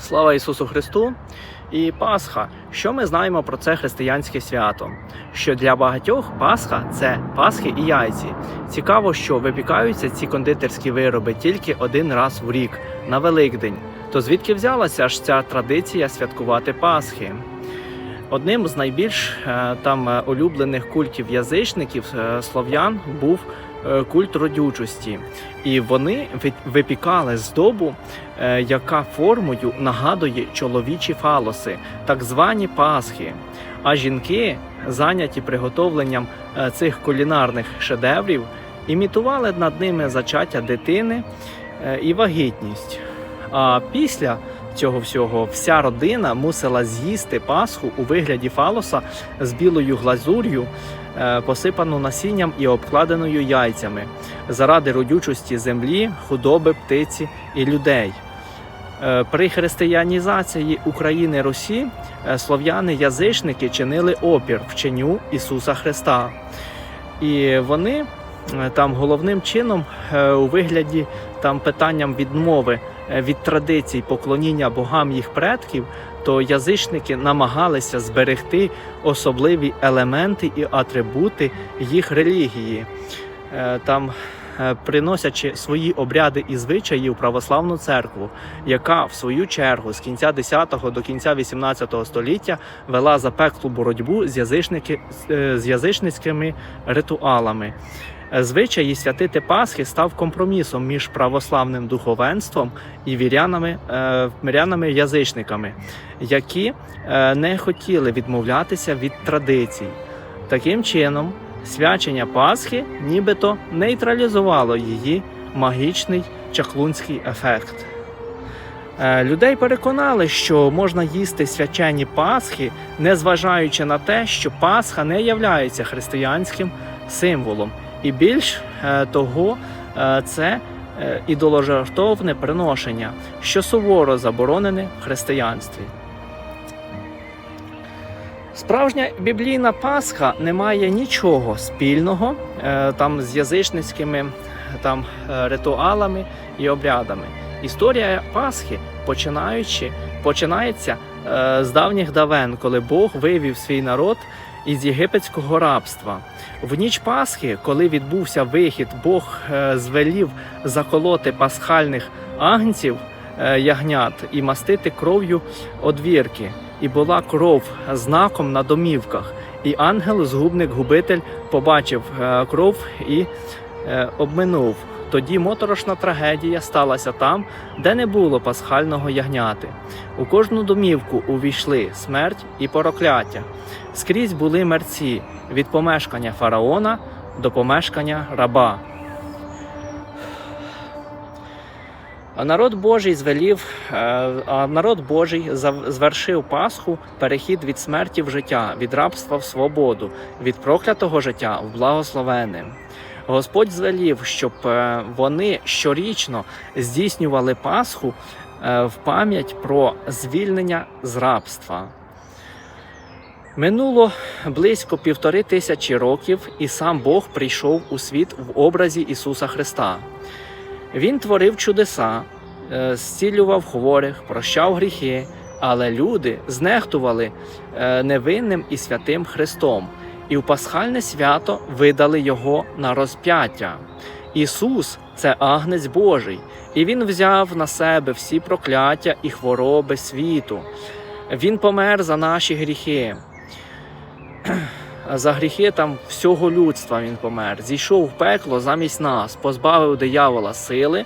Слава Ісусу Христу і Пасха. Що ми знаємо про це християнське свято? Що для багатьох Пасха це Пасхи і яйці. Цікаво, що випікаються ці кондитерські вироби тільки один раз в рік на Великдень. То звідки взялася ж ця традиція святкувати Пасхи? Одним з найбільш е, там е, улюблених культів язичників е, слов'ян був культ родючості, і вони ви- випікали здобу, е, яка формою нагадує чоловічі фалоси, так звані пасхи. А жінки, зайняті приготовленням е, цих кулінарних шедеврів, імітували над ними зачаття дитини е, і вагітність. А після цього всього вся родина мусила з'їсти пасху у вигляді фалоса з білою глазур'ю, е, посипану насінням і обкладеною яйцями заради родючості землі, худоби, птиці і людей. Е, При християнізації України Русі е, слов'яни-язичники чинили опір вченню Ісуса Христа. І вони там головним чином у вигляді там питанням відмови від традицій поклоніння богам їх предків, то язичники намагалися зберегти особливі елементи і атрибути їх релігії. Е, Там е, приносячи свої обряди і звичаї в православну церкву, яка в свою чергу з кінця 10-го до кінця 18 століття вела запеклу боротьбу з, язичники, е, з язичницькими ритуалами. Звичай святити Пасхи став компромісом між православним духовенством і вірянами, е, мирянами-язичниками, які е, не хотіли відмовлятися від традицій. Таким чином, свячення Пасхи нібито нейтралізувало її магічний чаклунський ефект. Е, Людей переконали, що можна їсти свячені Пасхи, незважаючи на те, що Пасха не являється християнським символом. І більш е, того, е, це е, ідоложертовне приношення, що суворо заборонене в християнстві. Справжня біблійна Пасха не має нічого спільного там з язичницькими там ритуалами і обрядами. Історія Пасхи, починаючи, починається з давніх давен, коли Бог вивів свій народ із єгипетського рабства. В ніч Пасхи, коли відбувся вихід, Бог е, звелів заколоти пасхальних агнців е, ягнят і мастити кров'ю одвірки. І була кров знаком на домівках. І ангел, згубник, губитель, побачив е, кров і обминув. Тоді моторошна трагедія сталася там, де не було пасхального ягняти. У кожну домівку увійшли смерть і прокляття. Скрізь були мерці від помешкання фараона до помешкання раба. А народ Божий звелів, е, а народ Божий звершив Пасху, перехід від смерті в життя, від рабства в свободу, від проклятого життя в благословене. Господь звелів, щоб е, вони щорічно здійснювали Пасху е, в пам'ять про звільнення з рабства. Минуло близько півтори тисячі років, і сам Бог прийшов у світ в образі Ісуса Христа. Він творив чудеса, е, зцілював хворих, прощав гріхи, але люди знехтували невинним і святим Христом, і в пасхальне свято видали Його на розп'яття. Ісус це агнець Божий, і Він взяв на себе всі прокляття і хвороби світу. Він помер за наші гріхи. За гріхи там всього людства він помер. Зійшов в пекло замість нас, позбавив диявола сили,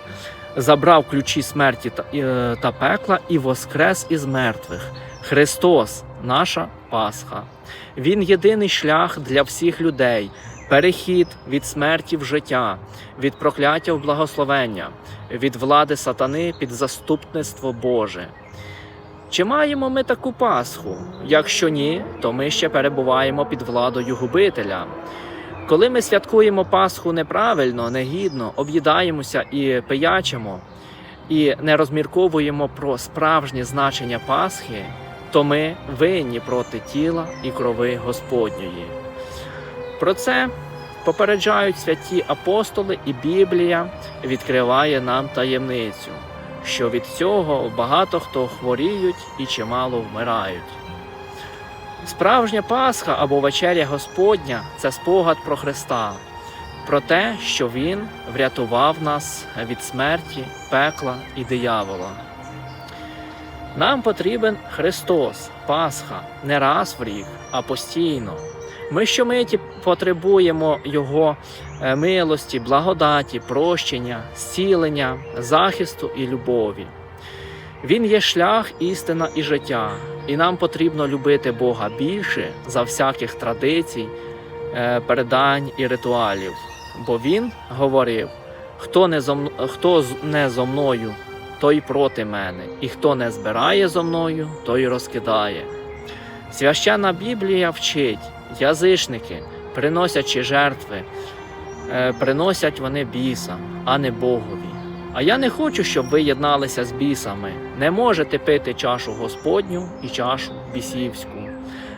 забрав ключі смерті та, е, пекла і воскрес із мертвих. Христос, наша Пасха. Він єдиний шлях для всіх людей, перехід від смерті в життя, від прокляття в благословення, від влади сатани під заступництво Боже. Чи маємо ми таку Пасху? Якщо ні, то ми ще перебуваємо під владою губителя. Коли ми святкуємо Пасху неправильно, негідно, об'їдаємося і пиячимо, і не розмірковуємо про справжнє значення Пасхи, то ми винні проти тіла і крови Господньої. Про це попереджають святі апостоли, і Біблія відкриває нам таємницю. що від цього багато хто хворіють і чимало вмирають. Справжня Пасха або вечеря Господня це спогад про Христа, про те, що Він врятував нас від смерті, пекла і диявола. Нам потрібен Христос, Пасха, не раз в рік, а постійно. Ми щомиті потребуємо Його е, милості, благодаті, прощення, зцілення, захисту і любові. Він є шлях, істина і життя, і нам потрібно любити Бога більше за всяких традицій, е, передань і ритуалів. Бо Він говорив: хто не зо, хто не зо мною, той проти мене, і хто не збирає зо мною, той розкидає. Священна Біблія вчить, язичники, приносячи жертви, е, приносять вони бісам, а не Богові. А я не хочу, щоб ви єдналися з бісами. Не можете пити чашу Господню і чашу бісівську.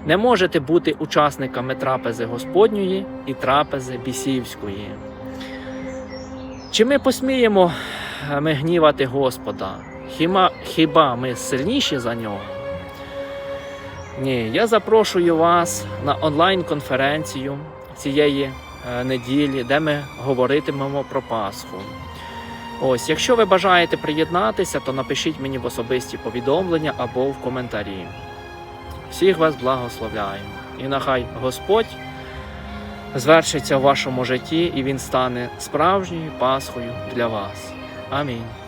Не можете бути учасниками трапези Господньої і трапези бісівської. Чи ми посміємо ми гнівати Господа? Хіба, хіба ми сильніші за нього? Ні, я запрошую вас на онлайн-конференцію цієї е, неділі, де ми говоритимемо про Пасху. Ось, якщо ви бажаєте приєднатися, то напишіть мені в особисті повідомлення або в коментарі. Всіх вас благословляю. І нехай Господь звершиться в вашому житті і Він стане справжньою Пасхою для вас. I mean,